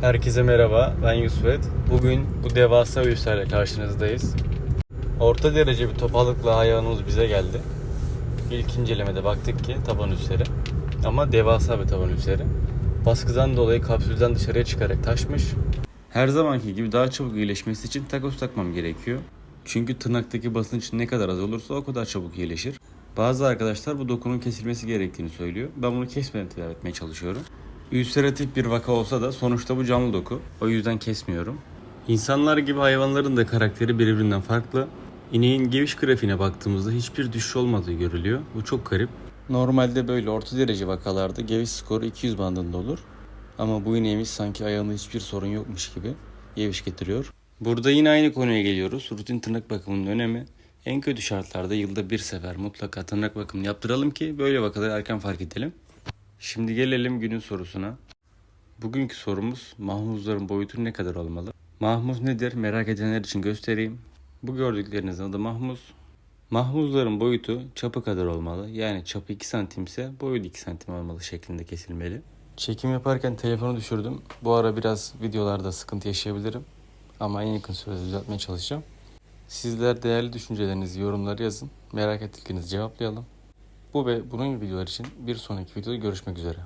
Herkese merhaba, ben Yusufet. Bugün bu devasa üslerle karşınızdayız. Orta derece bir topalıkla hayvanımız bize geldi. İlk incelemede baktık ki taban üsleri. Ama devasa bir taban üsleri. Baskıdan dolayı kapsülden dışarıya çıkarak taşmış. Her zamanki gibi daha çabuk iyileşmesi için takos takmam gerekiyor. Çünkü tırnaktaki basınç ne kadar az olursa o kadar çabuk iyileşir. Bazı arkadaşlar bu dokunun kesilmesi gerektiğini söylüyor. Ben bunu kesmeden tedavi etmeye çalışıyorum. Ülseratif bir vaka olsa da sonuçta bu canlı doku. O yüzden kesmiyorum. İnsanlar gibi hayvanların da karakteri birbirinden farklı. İneğin geviş grafiğine baktığımızda hiçbir düşüş olmadığı görülüyor. Bu çok garip. Normalde böyle orta derece vakalarda geviş skoru 200 bandında olur. Ama bu ineğimiz sanki ayağında hiçbir sorun yokmuş gibi geviş getiriyor. Burada yine aynı konuya geliyoruz. Rutin tırnak bakımının önemi. En kötü şartlarda yılda bir sefer mutlaka tırnak bakımını yaptıralım ki böyle vakaları erken fark edelim. Şimdi gelelim günün sorusuna. Bugünkü sorumuz mahmuzların boyutu ne kadar olmalı? Mahmuz nedir merak edenler için göstereyim. Bu gördüklerinizin adı mahmuz. Mahmuzların boyutu çapı kadar olmalı. Yani çapı 2 santim ise boyu da 2 santim olmalı şeklinde kesilmeli. Çekim yaparken telefonu düşürdüm. Bu ara biraz videolarda sıkıntı yaşayabilirim. Ama en yakın sürede düzeltmeye çalışacağım. Sizler değerli düşüncelerinizi yorumlara yazın. Merak ettiklerinizi cevaplayalım. Bu ve bunun gibi videolar için bir sonraki videoda görüşmek üzere.